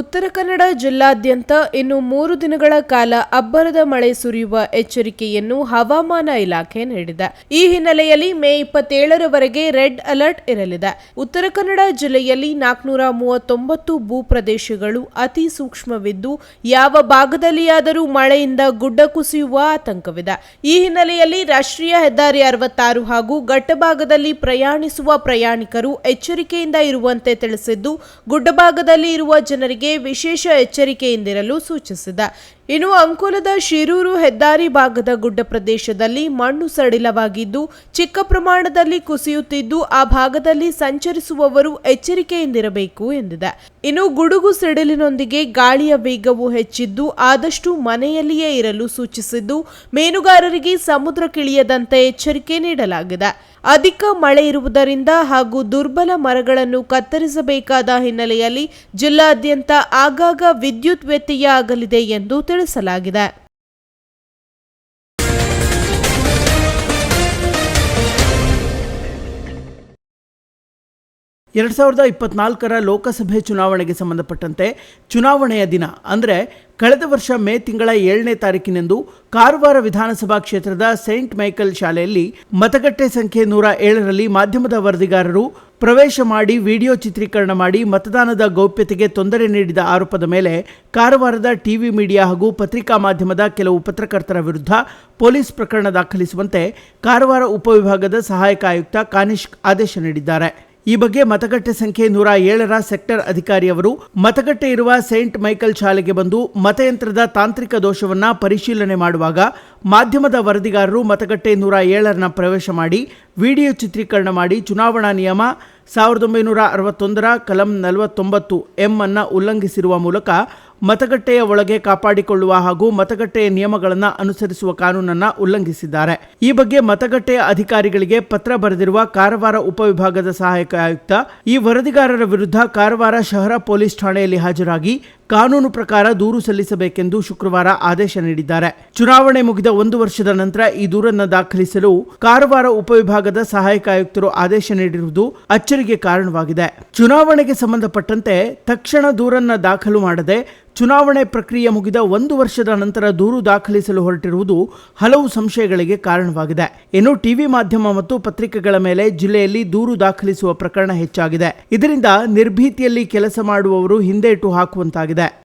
ಉತ್ತರ ಕನ್ನಡ ಜಿಲ್ಲಾದ್ಯಂತ ಇನ್ನು ಮೂರು ದಿನಗಳ ಕಾಲ ಅಬ್ಬರದ ಮಳೆ ಸುರಿಯುವ ಎಚ್ಚರಿಕೆಯನ್ನು ಹವಾಮಾನ ಇಲಾಖೆ ನೀಡಿದೆ. ಈ ಹಿನ್ನೆಲೆಯಲ್ಲಿ ಮೇ ಇಪ್ಪತ್ತೇಳರವರೆಗೆ ರೆಡ್ ಅಲರ್ಟ್ ಇರಲಿದೆ. ಉತ್ತರ ಕನ್ನಡ ಜಿಲ್ಲೆಯಲ್ಲಿ ನಾಲ್ಕುನೂರ ಮೂವತ್ತೊಂಬತ್ತು ಭೂ ಪ್ರದೇಶಗಳು ಅತಿ ಸೂಕ್ಷ್ಮವಿದ್ದು, ಯಾವ ಭಾಗದಲ್ಲಿಯಾದರೂ ಮಳೆಯಿಂದ ಗುಡ್ಡ ಕುಸಿಯುವ ಆತಂಕವಿದೆ. ಈ ಹಿನ್ನೆಲೆಯಲ್ಲಿ ರಾಷ್ಟ್ರೀಯ ಹೆದ್ದಾರಿ ಅರವತ್ತಾರು ಹಾಗೂ ಘಟ್ಟಭಾಗದಲ್ಲಿ ಪ್ರಯಾಣಿಸುವ ಪ್ರಯಾಣಿಕರು ಎಚ್ಚರಿಕೆಯಿಂದ ಇರುವಂತೆ ತಿಳಿಸಿದ್ದು ಗುಡ್ಡಭಾಗದಲ್ಲಿ ಇರುವ ಜನರಿಗೆ ವಿಶೇಷ ಎಚ್ಚರಿಕೆಯಿಂದಿರಲು ಸೂಚಿಸಿದೆ ಇನ್ನು ಅಂಕೋಲದ ಶಿರೂರು ಹೆದ್ದಾರಿ ಭಾಗದ ಗುಡ್ಡ ಪ್ರದೇಶದಲ್ಲಿ ಮಣ್ಣು ಸಡಿಲವಾಗಿದ್ದು, ಚಿಕ್ಕ ಪ್ರಮಾಣದಲ್ಲಿ ಕುಸಿಯುತ್ತಿದ್ದು, ಆ ಭಾಗದಲ್ಲಿ ಸಂಚರಿಸುವವರು ಎಚ್ಚರಿಕೆಯಿಂದಿರಬೇಕು ಎಂದಿದೆ. ಇನ್ನು ಗುಡುಗು ಸಿಡಿಲಿನೊಂದಿಗೆ ಗಾಳಿಯ ವೇಗವು ಹೆಚ್ಚಿದ್ದು, ಆದಷ್ಟು ಮನೆಯಲ್ಲಿಯೇ ಇರಲು ಸೂಚಿಸಿದ್ದು, ಮೀನುಗಾರರಿಗೆ ಸಮುದ್ರಕ್ಕಿಳಿಯದಂತೆ ಎಚ್ಚರಿಕೆ ನೀಡಲಾಗಿದೆ. ಅಧಿಕ ಮಳೆ ಇರುವುದರಿಂದ ಹಾಗೂ ದುರ್ಬಲ ಮರಗಳನ್ನು ಕತ್ತರಿಸಬೇಕಾದ ಹಿನ್ನೆಲೆಯಲ್ಲಿ ಜಿಲ್ಲಾದ್ಯಂತ ಆಗಾಗ ವಿದ್ಯುತ್ ವ್ಯತ್ಯಯ ಆಗಲಿದೆ ಎಂದು ತಿಳಿಸಲಾಗಿದೆ. ಎರಡ್ ಸಾವಿರದ ಇಪ್ಪತ್ನಾಲ್ಕರ ಲೋಕಸಭೆ ಚುನಾವಣೆಗೆ ಸಂಬಂಧಪಟ್ಟಂತೆ ಚುನಾವಣೆಯ ದಿನ, ಅಂದರೆ ಕಳೆದ ವರ್ಷ ಮೇ ತಿಂಗಳ ಏಳನೇ ತಾರೀಕಿನಂದು ಕಾರವಾರ ವಿಧಾನಸಭಾ ಕ್ಷೇತ್ರದ ಸೇಂಟ್ ಮೈಕಲ್ ಶಾಲೆಯಲ್ಲಿ ಮತಗಟ್ಟೆ ಸಂಖ್ಯೆ ನೂರ ಏಳರಲ್ಲಿ ಮಾಧ್ಯಮದ ವರದಿಗಾರರು ಪ್ರವೇಶ ಮಾಡಿ ವಿಡಿಯೋ ಚಿತ್ರೀಕರಣ ಮಾಡಿ ಮತದಾನದ ಗೌಪ್ಯತೆಗೆ ತೊಂದರೆ ನೀಡಿದ ಆರೋಪದ ಮೇಲೆ ಕಾರವಾರದ ಟಿವಿ ಮೀಡಿಯಾ ಹಾಗೂ ಪತ್ರಿಕಾ ಮಾಧ್ಯಮದ ಕೆಲವು ಪತ್ರಕರ್ತರ ವಿರುದ್ಧ ಪೊಲೀಸ್ ಪ್ರಕರಣ ದಾಖಲಿಸುವಂತೆ ಕಾರವಾರ ಉಪವಿಭಾಗದ ಸಹಾಯಕ ಆಯುಕ್ತ ಕಾನಿಷ್ಕ್ ಆದೇಶ ನೀಡಿದ್ದಾರೆ. ಈ ಬಗ್ಗೆ ಮತಗಟ್ಟೆ ಸಂಖ್ಯೆ ನೂರ ಏಳರ ಸೆಕ್ಟರ್ ಅಧಿಕಾರಿಯವರು ಮತಗಟ್ಟೆ ಇರುವ ಸೇಂಟ್ ಮೈಕಲ್ ಶಾಲೆಗೆ ಬಂದು ಮತಯಂತ್ರದ ತಾಂತ್ರಿಕ ದೋಷವನ್ನ ಪರಿಶೀಲನೆ ಮಾಡುವಾಗ ಮಾಧ್ಯಮದ ವರದಿಗಾರರು ಮತಗಟ್ಟೆ ನೂರ ಏಳರನ್ನ ಪ್ರವೇಶ ಮಾಡಿ ವಿಡಿಯೋ ಚಿತ್ರೀಕರಣ ಮಾಡಿ ಚುನಾವಣಾ ನಿಯಮ ಸಾವಿರದ ಒಂಬೈನೂರ ಅರವತ್ತೊಂದರ ಕಲಂ ನಲವತ್ತೊಂಬತ್ತು ಎಂ ಅನ್ನ ಉಲ್ಲಂಘಿಸಿರುವ ಮೂಲಕ ಮತಗಟ್ಟೆಯ ಒಳಗೆ ಕಾಪಾಡಿಕೊಳ್ಳುವ ಹಾಗೂ ಮತಗಟ್ಟೆಯ ನಿಯಮಗಳನ್ನು ಅನುಸರಿಸುವ ಕಾನೂನನ್ನ ಉಲ್ಲಂಘಿಸಿದ್ದಾರೆ. ಈ ಬಗ್ಗೆ ಮತಗಟ್ಟೆಯ ಅಧಿಕಾರಿಗಳಿಗೆ ಪತ್ರ ಬರೆದಿರುವ ಕಾರವಾರ ಉಪವಿಭಾಗದ ಸಹಾಯಕ ಆಯುಕ್ತ, ಈ ವರದಿಗಾರರ ವಿರುದ್ಧ ಕಾರವಾರ ಶಹರ ಪೊಲೀಸ್ ಠಾಣೆಯಲ್ಲಿ ಹಾಜರಾಗಿ ಕಾನೂನು ಪ್ರಕಾರ ದೂರು ಸಲ್ಲಿಸಬೇಕೆಂದು ಶುಕ್ರವಾರ ಆದೇಶ ನೀಡಿದ್ದಾರೆ. ಚುನಾವಣೆ ಮುಗಿದ ಒಂದು ವರ್ಷದ ನಂತರ ಈ ದೂರನ್ನು ದಾಖಲಿಸಲು ಕಾರವಾರ ಉಪವಿಭಾಗದ ಸಹಾಯಕ ಆಯುಕ್ತರು ಆದೇಶ ನೀಡಿರುವುದು ಅಚ್ಚರಿಗೆ ಕಾರಣವಾಗಿದೆ. ಚುನಾವಣೆಗೆ ಸಂಬಂಧಪಟ್ಟಂತೆ ತಕ್ಷಣ ದೂರನ್ನು ದಾಖಲು ಮಾಡದೆ ಚುನಾವಣೆ ಪ್ರಕ್ರಿಯೆ ಮುಗಿದ ಒಂದು ವರ್ಷದ ನಂತರ ದೂರು ದಾಖಲಿಸಲು ಹೊರಟಿರುವುದು ಹಲವು ಸಂಶಯಗಳಿಗೆ ಕಾರಣವಾಗಿದೆ. ಇನ್ನು ಟಿವಿ ಮಾಧ್ಯಮ ಮತ್ತು ಪತ್ರಿಕೆಗಳ ಮೇಲೆ ಜಿಲ್ಲೆಯಲ್ಲಿ ದೂರು ದಾಖಲಿಸುವ ಪ್ರಕರಣ ಹೆಚ್ಚಾಗಿದೆ. ಇದರಿಂದ ನಿರ್ಭೀತಿಯಲ್ಲಿ ಕೆಲಸ ಮಾಡುವವರು ಹಿಂದೇಟು ಹಾಕುವಂತಾಗಿದೆ.